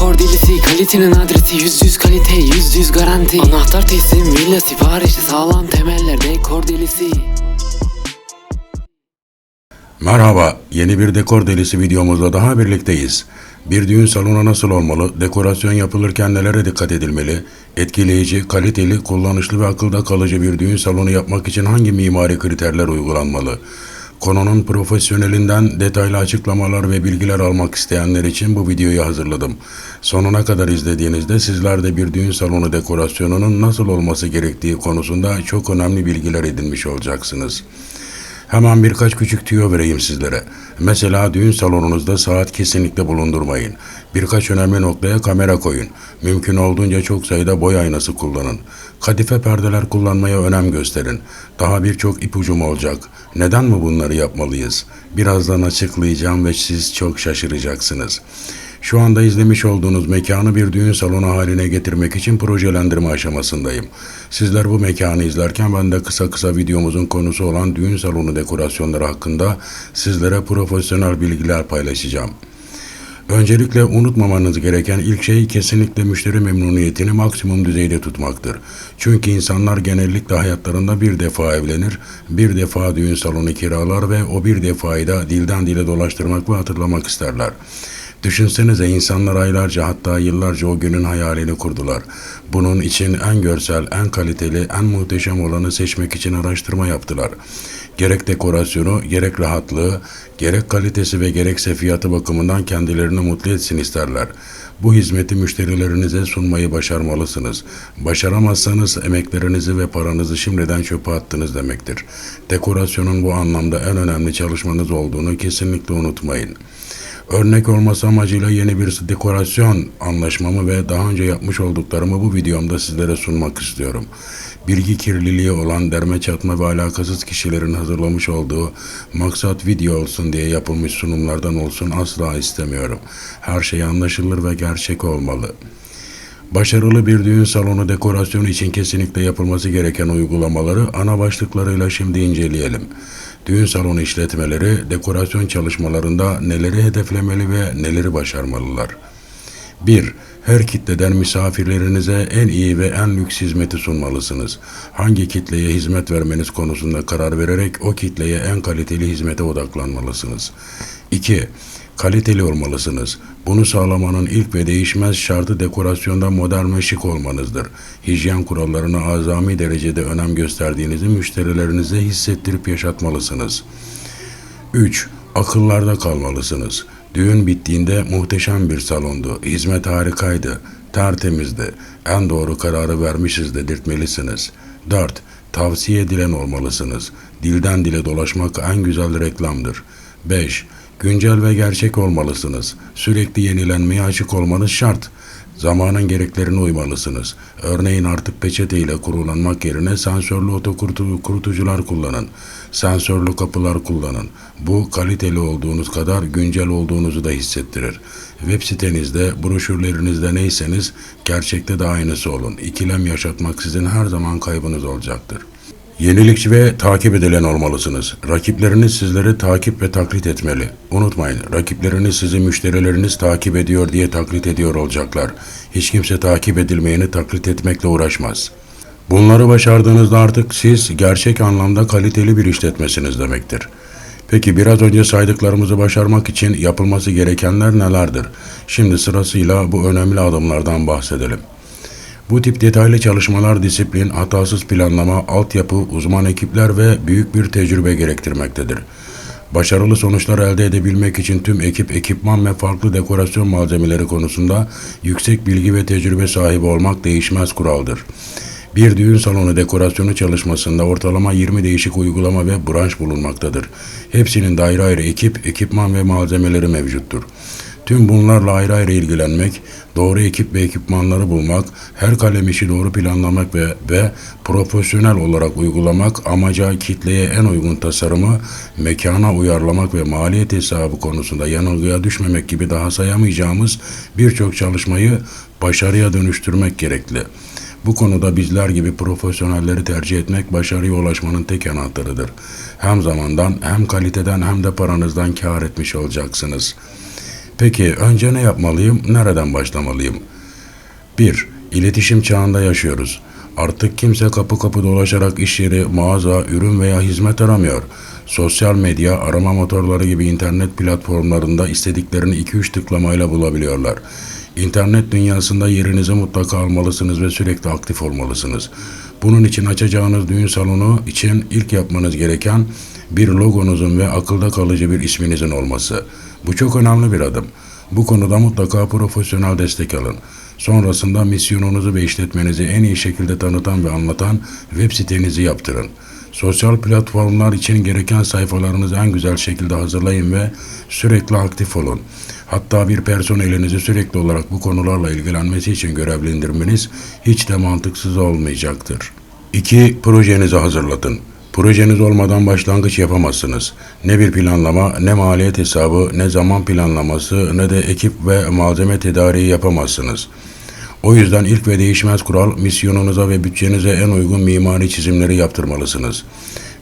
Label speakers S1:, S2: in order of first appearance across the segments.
S1: dekor delisi Kalitenin adresi yüz yüz kalite yüz yüz garanti Anahtar teslim villa siparişi sağlam temeller dekor delisi
S2: Merhaba, yeni bir dekor delisi videomuzla daha birlikteyiz. Bir düğün salonu nasıl olmalı, dekorasyon yapılırken nelere dikkat edilmeli, etkileyici, kaliteli, kullanışlı ve akılda kalıcı bir düğün salonu yapmak için hangi mimari kriterler uygulanmalı? Konunun profesyonelinden detaylı açıklamalar ve bilgiler almak isteyenler için bu videoyu hazırladım. Sonuna kadar izlediğinizde sizler de bir düğün salonu dekorasyonunun nasıl olması gerektiği konusunda çok önemli bilgiler edinmiş olacaksınız. Hemen birkaç küçük tüyo vereyim sizlere. Mesela düğün salonunuzda saat kesinlikle bulundurmayın. Birkaç önemli noktaya kamera koyun. Mümkün olduğunca çok sayıda boy aynası kullanın. Kadife perdeler kullanmaya önem gösterin. Daha birçok ipucum olacak. Neden mi bunları yapmalıyız? Birazdan açıklayacağım ve siz çok şaşıracaksınız. Şu anda izlemiş olduğunuz mekanı bir düğün salonu haline getirmek için projelendirme aşamasındayım. Sizler bu mekanı izlerken ben de kısa kısa videomuzun konusu olan düğün salonu dekorasyonları hakkında sizlere profesyonel bilgiler paylaşacağım. Öncelikle unutmamanız gereken ilk şey kesinlikle müşteri memnuniyetini maksimum düzeyde tutmaktır. Çünkü insanlar genellikle hayatlarında bir defa evlenir, bir defa düğün salonu kiralar ve o bir defayı da dilden dile dolaştırmak ve hatırlamak isterler. Düşünsenize insanlar aylarca hatta yıllarca o günün hayalini kurdular. Bunun için en görsel, en kaliteli, en muhteşem olanı seçmek için araştırma yaptılar. Gerek dekorasyonu, gerek rahatlığı, gerek kalitesi ve gerekse fiyatı bakımından kendilerini mutlu etsin isterler. Bu hizmeti müşterilerinize sunmayı başarmalısınız. Başaramazsanız emeklerinizi ve paranızı şimdiden çöpe attınız demektir. Dekorasyonun bu anlamda en önemli çalışmanız olduğunu kesinlikle unutmayın. Örnek olması amacıyla yeni bir dekorasyon anlaşmamı ve daha önce yapmış olduklarımı bu videomda sizlere sunmak istiyorum. Bilgi kirliliği olan derme çatma ve alakasız kişilerin hazırlamış olduğu maksat video olsun diye yapılmış sunumlardan olsun asla istemiyorum. Her şey anlaşılır ve gerçek olmalı. Başarılı bir düğün salonu dekorasyonu için kesinlikle yapılması gereken uygulamaları ana başlıklarıyla şimdi inceleyelim. Düğün salonu işletmeleri dekorasyon çalışmalarında neleri hedeflemeli ve neleri başarmalılar? 1. Her kitleden misafirlerinize en iyi ve en lüks hizmeti sunmalısınız. Hangi kitleye hizmet vermeniz konusunda karar vererek o kitleye en kaliteli hizmete odaklanmalısınız. 2. Kaliteli olmalısınız. Bunu sağlamanın ilk ve değişmez şartı dekorasyonda modern ve şık olmanızdır. Hijyen kurallarına azami derecede önem gösterdiğinizi müşterilerinize hissettirip yaşatmalısınız. 3. Akıllarda kalmalısınız. Düğün bittiğinde muhteşem bir salondu. Hizmet harikaydı. Tertemizdi. En doğru kararı vermişiz dedirtmelisiniz. 4. Tavsiye edilen olmalısınız. Dilden dile dolaşmak en güzel reklamdır. 5. Güncel ve gerçek olmalısınız. Sürekli yenilenmeye açık olmanız şart. Zamanın gereklerine uymalısınız. Örneğin artık peçete ile kurulanmak yerine sensörlü otokurutucular kullanın. Sensörlü kapılar kullanın. Bu kaliteli olduğunuz kadar güncel olduğunuzu da hissettirir. Web sitenizde, broşürlerinizde neyseniz gerçekte de aynısı olun. İkilem yaşatmak sizin her zaman kaybınız olacaktır. Yenilikçi ve takip edilen olmalısınız. Rakipleriniz sizleri takip ve taklit etmeli. Unutmayın, rakipleriniz sizi müşterileriniz takip ediyor diye taklit ediyor olacaklar. Hiç kimse takip edilmeyeni taklit etmekle uğraşmaz. Bunları başardığınızda artık siz gerçek anlamda kaliteli bir işletmesiniz demektir. Peki biraz önce saydıklarımızı başarmak için yapılması gerekenler nelerdir? Şimdi sırasıyla bu önemli adımlardan bahsedelim. Bu tip detaylı çalışmalar disiplin, hatasız planlama, altyapı, uzman ekipler ve büyük bir tecrübe gerektirmektedir. Başarılı sonuçlar elde edebilmek için tüm ekip, ekipman ve farklı dekorasyon malzemeleri konusunda yüksek bilgi ve tecrübe sahibi olmak değişmez kuraldır. Bir düğün salonu dekorasyonu çalışmasında ortalama 20 değişik uygulama ve branş bulunmaktadır. Hepsinin de ayrı ayrı ekip, ekipman ve malzemeleri mevcuttur. Tüm bunlarla ayrı ayrı ilgilenmek, doğru ekip ve ekipmanları bulmak, her kalem işi doğru planlamak ve, ve profesyonel olarak uygulamak, amaca kitleye en uygun tasarımı mekana uyarlamak ve maliyet hesabı konusunda yanılgıya düşmemek gibi daha sayamayacağımız birçok çalışmayı başarıya dönüştürmek gerekli. Bu konuda bizler gibi profesyonelleri tercih etmek başarıya ulaşmanın tek anahtarıdır. Hem zamandan hem kaliteden hem de paranızdan kar etmiş olacaksınız.'' Peki önce ne yapmalıyım, nereden başlamalıyım? 1. İletişim çağında yaşıyoruz. Artık kimse kapı kapı dolaşarak iş yeri, mağaza, ürün veya hizmet aramıyor. Sosyal medya, arama motorları gibi internet platformlarında istediklerini 2-3 tıklamayla bulabiliyorlar. İnternet dünyasında yerinizi mutlaka almalısınız ve sürekli aktif olmalısınız. Bunun için açacağınız düğün salonu için ilk yapmanız gereken bir logonuzun ve akılda kalıcı bir isminizin olması. Bu çok önemli bir adım. Bu konuda mutlaka profesyonel destek alın. Sonrasında misyonunuzu ve işletmenizi en iyi şekilde tanıtan ve anlatan web sitenizi yaptırın. Sosyal platformlar için gereken sayfalarınızı en güzel şekilde hazırlayın ve sürekli aktif olun. Hatta bir personelinizi sürekli olarak bu konularla ilgilenmesi için görevlendirmeniz hiç de mantıksız olmayacaktır. 2. Projenizi hazırlatın. Projeniz olmadan başlangıç yapamazsınız. Ne bir planlama, ne maliyet hesabı, ne zaman planlaması, ne de ekip ve malzeme tedariği yapamazsınız. O yüzden ilk ve değişmez kural misyonunuza ve bütçenize en uygun mimari çizimleri yaptırmalısınız.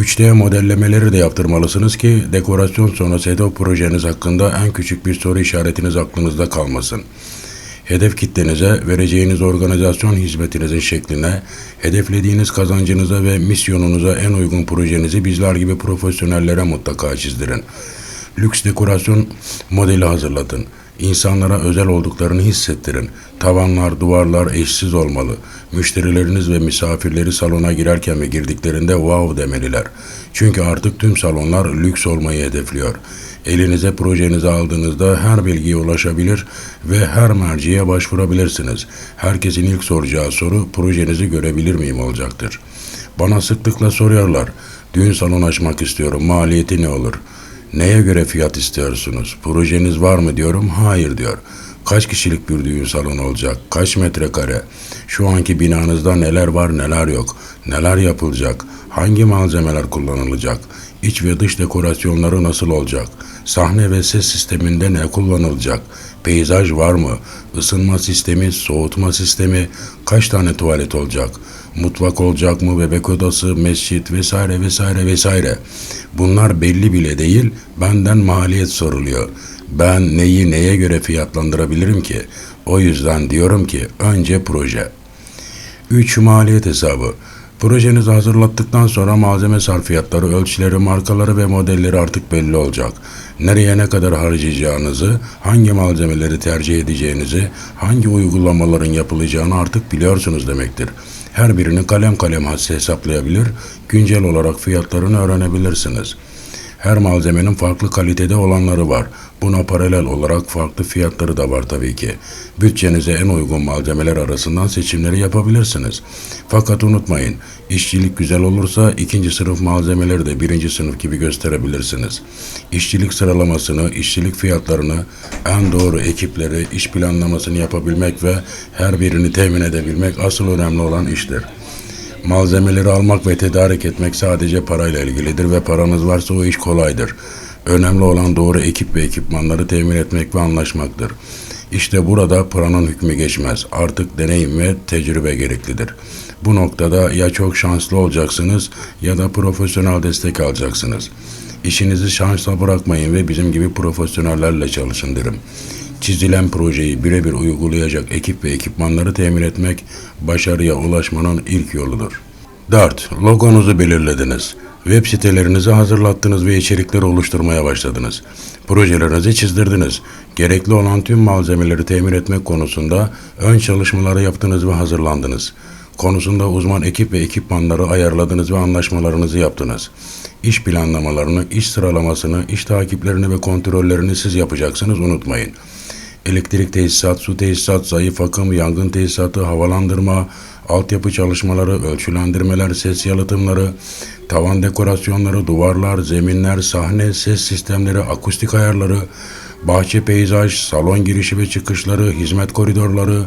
S2: 3D modellemeleri de yaptırmalısınız ki dekorasyon sonrası hedef projeniz hakkında en küçük bir soru işaretiniz aklınızda kalmasın. Hedef kitlenize, vereceğiniz organizasyon hizmetinizin şekline, hedeflediğiniz kazancınıza ve misyonunuza en uygun projenizi bizler gibi profesyonellere mutlaka çizdirin. Lüks dekorasyon modeli hazırlatın. İnsanlara özel olduklarını hissettirin. Tavanlar, duvarlar eşsiz olmalı. Müşterileriniz ve misafirleri salona girerken ve girdiklerinde wow demeliler. Çünkü artık tüm salonlar lüks olmayı hedefliyor. Elinize projenizi aldığınızda her bilgiye ulaşabilir ve her merciye başvurabilirsiniz. Herkesin ilk soracağı soru projenizi görebilir miyim olacaktır. Bana sıklıkla soruyorlar. Düğün salonu açmak istiyorum. Maliyeti ne olur? Neye göre fiyat istiyorsunuz? Projeniz var mı diyorum. Hayır diyor. Kaç kişilik bir düğün salonu olacak? Kaç metrekare? Şu anki binanızda neler var neler yok? Neler yapılacak? Hangi malzemeler kullanılacak? İç ve dış dekorasyonları nasıl olacak? Sahne ve ses sisteminde ne kullanılacak? Peyzaj var mı? Isınma sistemi, soğutma sistemi, kaç tane tuvalet olacak? Mutfak olacak mı? Bebek odası, mescit vesaire vesaire vesaire. Bunlar belli bile değil, benden maliyet soruluyor. Ben neyi neye göre fiyatlandırabilirim ki? O yüzden diyorum ki önce proje. 3. Maliyet hesabı. Projenizi hazırlattıktan sonra malzeme sarfiyatları, ölçüleri, markaları ve modelleri artık belli olacak. Nereye ne kadar harcayacağınızı, hangi malzemeleri tercih edeceğinizi, hangi uygulamaların yapılacağını artık biliyorsunuz demektir. Her birini kalem kalem hesaplayabilir, güncel olarak fiyatlarını öğrenebilirsiniz. Her malzemenin farklı kalitede olanları var. Buna paralel olarak farklı fiyatları da var tabii ki. Bütçenize en uygun malzemeler arasından seçimleri yapabilirsiniz. Fakat unutmayın, işçilik güzel olursa ikinci sınıf malzemeleri de birinci sınıf gibi gösterebilirsiniz. İşçilik sıralamasını, işçilik fiyatlarını, en doğru ekipleri, iş planlamasını yapabilmek ve her birini temin edebilmek asıl önemli olan iştir. Malzemeleri almak ve tedarik etmek sadece parayla ilgilidir ve paranız varsa o iş kolaydır. Önemli olan doğru ekip ve ekipmanları temin etmek ve anlaşmaktır. İşte burada paranın hükmü geçmez. Artık deneyim ve tecrübe gereklidir. Bu noktada ya çok şanslı olacaksınız ya da profesyonel destek alacaksınız. İşinizi şansla bırakmayın ve bizim gibi profesyonellerle çalışın derim. Çizilen projeyi birebir uygulayacak ekip ve ekipmanları temin etmek başarıya ulaşmanın ilk yoludur. 4. Logonuzu belirlediniz. Web sitelerinizi hazırlattınız ve içerikleri oluşturmaya başladınız. Projelerinizi çizdirdiniz. Gerekli olan tüm malzemeleri temin etmek konusunda ön çalışmaları yaptınız ve hazırlandınız. Konusunda uzman ekip ve ekipmanları ayarladınız ve anlaşmalarınızı yaptınız. İş planlamalarını, iş sıralamasını, iş takiplerini ve kontrollerini siz yapacaksınız unutmayın elektrik tesisat, su tesisat, zayıf akım, yangın tesisatı, havalandırma, altyapı çalışmaları, ölçülendirmeler, ses yalıtımları, tavan dekorasyonları, duvarlar, zeminler, sahne, ses sistemleri, akustik ayarları, bahçe peyzaj, salon girişi ve çıkışları, hizmet koridorları,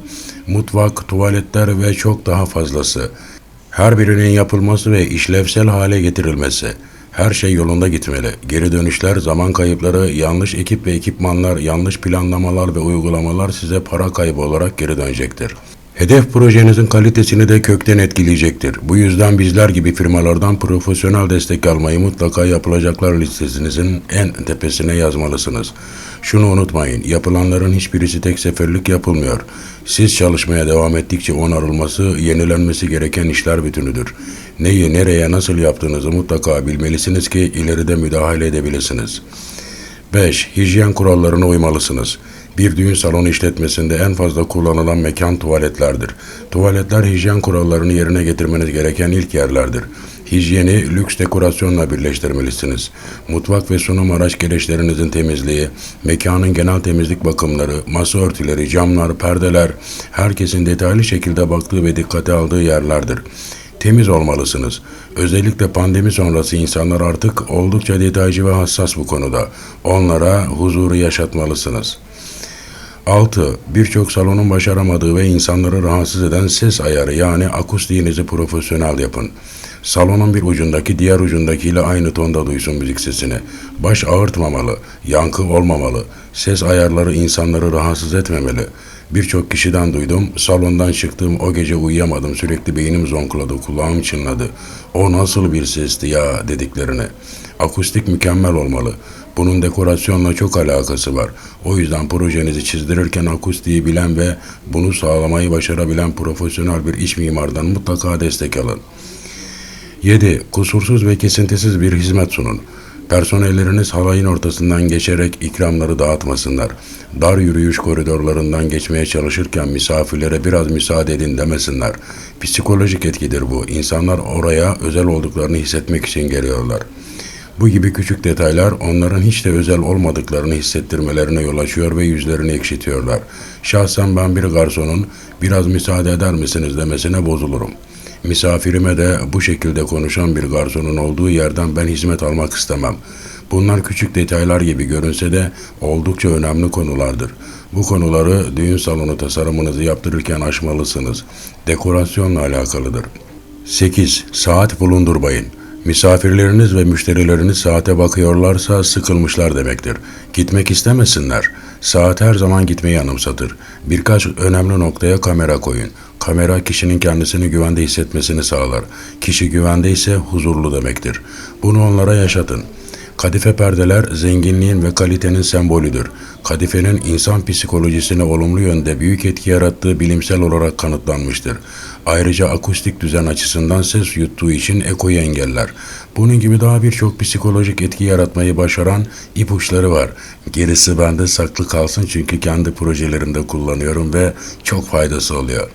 S2: mutfak, tuvaletler ve çok daha fazlası. Her birinin yapılması ve işlevsel hale getirilmesi. Her şey yolunda gitmeli. Geri dönüşler, zaman kayıpları, yanlış ekip ve ekipmanlar, yanlış planlamalar ve uygulamalar size para kaybı olarak geri dönecektir. Hedef projenizin kalitesini de kökten etkileyecektir. Bu yüzden bizler gibi firmalardan profesyonel destek almayı mutlaka yapılacaklar listesinizin en tepesine yazmalısınız. Şunu unutmayın, yapılanların hiçbirisi tek seferlik yapılmıyor. Siz çalışmaya devam ettikçe onarılması, yenilenmesi gereken işler bütünüdür. Neyi nereye nasıl yaptığınızı mutlaka bilmelisiniz ki ileride müdahale edebilirsiniz. 5. Hijyen kurallarına uymalısınız. Bir düğün salonu işletmesinde en fazla kullanılan mekan tuvaletlerdir. Tuvaletler hijyen kurallarını yerine getirmeniz gereken ilk yerlerdir. Hijyeni lüks dekorasyonla birleştirmelisiniz. Mutfak ve sunum araç gereçlerinizin temizliği, mekanın genel temizlik bakımları, masa örtüleri, camlar, perdeler, herkesin detaylı şekilde baktığı ve dikkate aldığı yerlerdir. Temiz olmalısınız. Özellikle pandemi sonrası insanlar artık oldukça detaycı ve hassas bu konuda. Onlara huzuru yaşatmalısınız. 6. Birçok salonun başaramadığı ve insanları rahatsız eden ses ayarı yani akustiğinizi profesyonel yapın. Salonun bir ucundaki diğer ucundakiyle aynı tonda duysun müzik sesini. Baş ağırtmamalı, yankı olmamalı. Ses ayarları insanları rahatsız etmemeli. Birçok kişiden duydum, salondan çıktım o gece uyuyamadım sürekli beynim zonkladı, kulağım çınladı. O nasıl bir sesti ya dediklerini. Akustik mükemmel olmalı. Bunun dekorasyonla çok alakası var. O yüzden projenizi çizdirirken akustiği bilen ve bunu sağlamayı başarabilen profesyonel bir iç mimardan mutlaka destek alın. 7. Kusursuz ve kesintisiz bir hizmet sunun. Personelleriniz halayın ortasından geçerek ikramları dağıtmasınlar. Dar yürüyüş koridorlarından geçmeye çalışırken misafirlere biraz müsaade edin demesinler. Psikolojik etkidir bu. İnsanlar oraya özel olduklarını hissetmek için geliyorlar. Bu gibi küçük detaylar onların hiç de özel olmadıklarını hissettirmelerine yol açıyor ve yüzlerini ekşitiyorlar. Şahsen ben bir garsonun biraz müsaade eder misiniz demesine bozulurum. Misafirime de bu şekilde konuşan bir garsonun olduğu yerden ben hizmet almak istemem. Bunlar küçük detaylar gibi görünse de oldukça önemli konulardır. Bu konuları düğün salonu tasarımınızı yaptırırken aşmalısınız. Dekorasyonla alakalıdır. 8. Saat bulundurmayın. Misafirleriniz ve müşterileriniz saate bakıyorlarsa sıkılmışlar demektir. Gitmek istemesinler. Saat her zaman gitmeyi anımsatır. Birkaç önemli noktaya kamera koyun. Kamera kişinin kendisini güvende hissetmesini sağlar. Kişi güvende ise huzurlu demektir. Bunu onlara yaşatın. Kadife perdeler zenginliğin ve kalitenin sembolüdür. Kadifenin insan psikolojisine olumlu yönde büyük etki yarattığı bilimsel olarak kanıtlanmıştır. Ayrıca akustik düzen açısından ses yuttuğu için ekoyu engeller. Bunun gibi daha birçok psikolojik etki yaratmayı başaran ipuçları var. Gerisi bende saklı kalsın çünkü kendi projelerimde kullanıyorum ve çok faydası oluyor.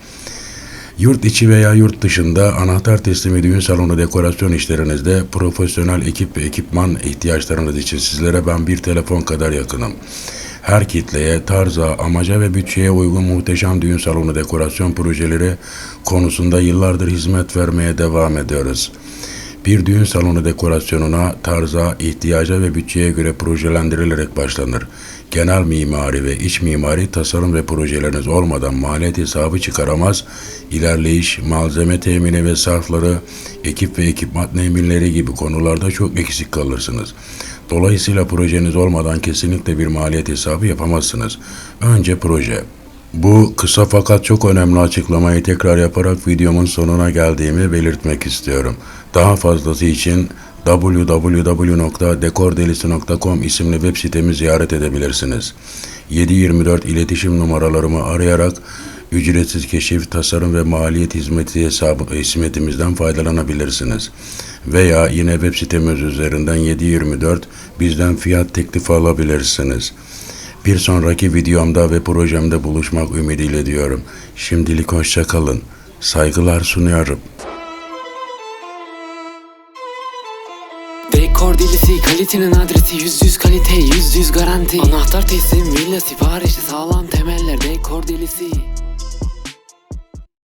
S2: Yurt içi veya yurt dışında anahtar teslimi düğün salonu dekorasyon işlerinizde profesyonel ekip ve ekipman ihtiyaçlarınız için sizlere ben bir telefon kadar yakınım. Her kitleye, tarza, amaca ve bütçeye uygun muhteşem düğün salonu dekorasyon projeleri konusunda yıllardır hizmet vermeye devam ediyoruz. Bir düğün salonu dekorasyonuna, tarza, ihtiyaca ve bütçeye göre projelendirilerek başlanır. Genel mimari ve iç mimari tasarım ve projeleriniz olmadan maliyet hesabı çıkaramaz, ilerleyiş, malzeme temini ve sarfları, ekip ve ekipman teminleri gibi konularda çok eksik kalırsınız. Dolayısıyla projeniz olmadan kesinlikle bir maliyet hesabı yapamazsınız. Önce proje. Bu kısa fakat çok önemli açıklamayı tekrar yaparak videomun sonuna geldiğimi belirtmek istiyorum. Daha fazlası için www.dekordelisi.com isimli web sitemi ziyaret edebilirsiniz. 724 iletişim numaralarımı arayarak ücretsiz keşif, tasarım ve maliyet hizmeti hesabı hizmetimizden faydalanabilirsiniz. Veya yine web sitemiz üzerinden 724 bizden fiyat teklifi alabilirsiniz. Bir sonraki videomda ve projemde buluşmak ümidiyle diyorum. Şimdilik hoşça kalın. Saygılar sunuyorum.
S1: Dekor delisi kalitenin adresi yüz yüz kalite yüz yüz garanti. Anahtar teslim villa siparişi sağlam temeller dekor delisi